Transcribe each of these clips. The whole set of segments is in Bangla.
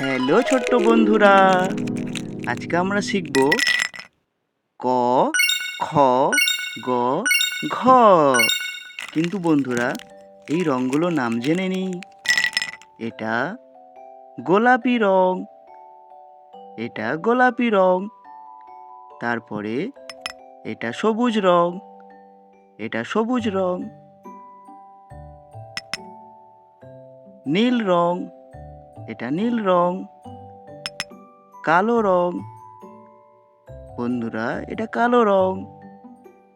হ্যালো ছোট্ট বন্ধুরা, আজকে আমরা শিখব ক, খ, গ, ঘ। কিন্তু বন্ধুরা, এই রঙগুলোর নাম জেনে নিই। এটা গোলাপি রং, এটা গোলাপি রং, তারপরে এটা সবুজ রং, এটা সবুজ রং, নীল রং এটা নীল রং, কালো রং। বন্ধুরা, এটা কালো রং।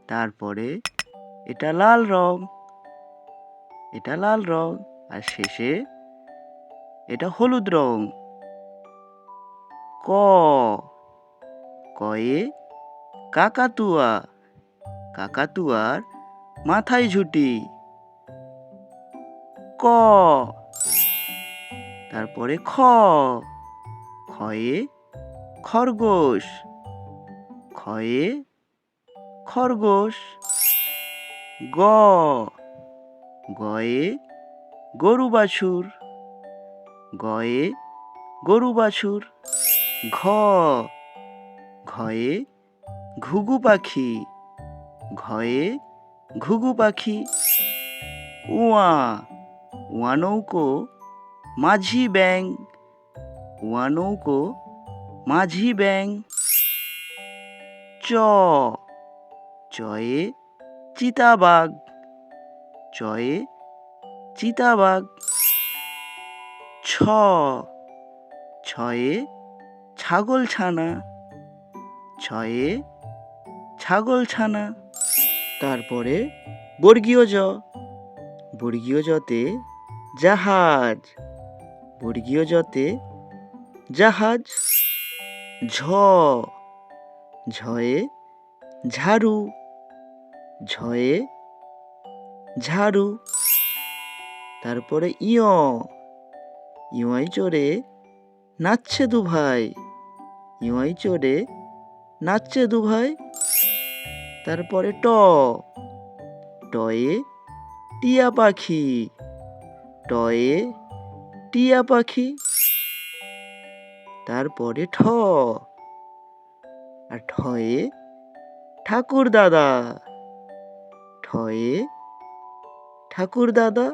তারপরে এটা লাল রং। এটা লাল রং। আর শেষে এটা হলুদ রং। ক। কয়ে কাকাতুয়া। কাকাতুয়ার মাথায় ঝুটি। ক। তারপরে খ। খয়ে খরগোশ। খয়ে খরগোশ। গ। গয়ে গরু বাছুর। গয়ে গরু বাছুর। ঘ। ঘয়ে ঘুঘু পাখি। ঘয়ে ঘুঘু পাখি। উয়া। উয়া নৌকো মাঝি ব্যাং উয়া নৌকো, মাঝি ব্যাং চ। চয়ে চিতাবাঘ। চয়ে চিতাবাঘ। ছ। ছয়ে ছাগল ছানা ছয়ে ছাগল ছানা তারপরে বর্গীয় জ। বর্গীয় জতে জাহাজ। বর্গীয় জতে জাহাজ, ঝ, ঝয়ে ঝাড়ু ঝয়ে ঝাড়ু। তারপরে ইয় ইয় চড়ে নাচছে দু ভাই ইয় চড়ে নাচছে দুভাই। তারপরে ট, টয়ে টিয়া পাখি, টয়ে টিয়া পাখি। তারপরে ঠ। আর ঠয়ে ঠাকুর দাদা। ঠয়ে ঠাকুর দাদা।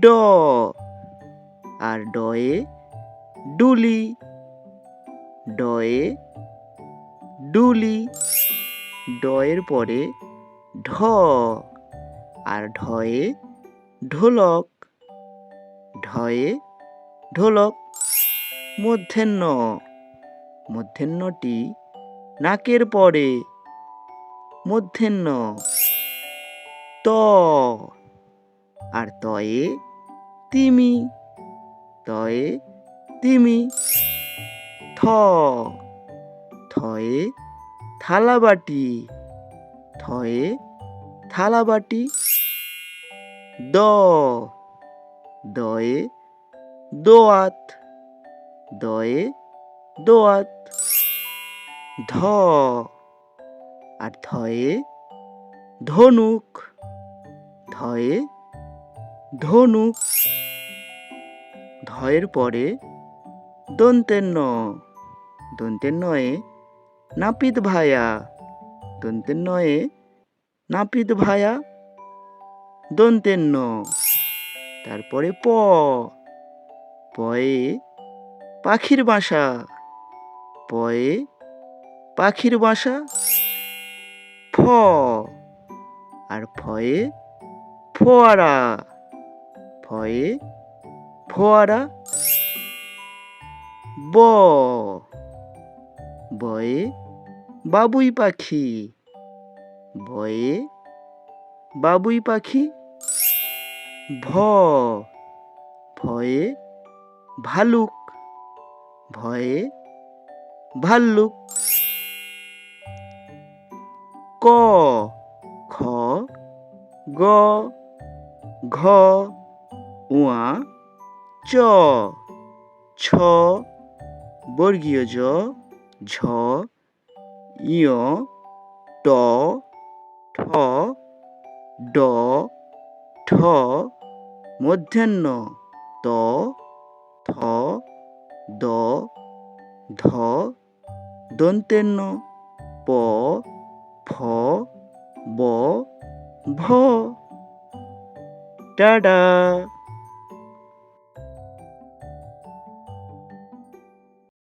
ড। আর ডয়ে ডুলি। ডয়ে ডুলি। ডয়ের পরে ঢ। আর ঢয়ে ঢোলক। ঢয়ে ঢোলক। মধ্যাহ্ন। মধ্যাহ্নটি নাকের পরে। মধ্যাহ্ন। ত। আর তয়ে তিমি। তয়ে তিমি। থ। থয়ে থালাবাটি। থয়ে থালাবাটি। দ। দয়ে দোয়াত দয়ে দোয়াত। ধ, আর ধয়ে ধনুক ধয়ে ধনুক। ধয়ের পরে দন্তের ন দন্তের নয়ে নাপিত ভায়া দন্তের নয়ে নাপিত ভায়া দন্তের ন তারপরে প। পয়ে পাখির বাসা। পয়ে পাখির বাসা। ফ। আর ফয়ে ফোয়ারা। ফয়ে ফোয়ারা। ব। বয়ে বাবুই পাখি। বয়ে বাবুই পাখি। ভ, ভয়ে ভালুক, ভয়ে ভাল্লুক। ক, খ, গ, ঘ, উয়া, চ, ছ বর্গীয় জ ঝ ইয় ট, ঠ, ড, ঠ মধ্যাহ্ন ত থ দ ধ দন্তেন্ন প ফ ব ভ। টাডা!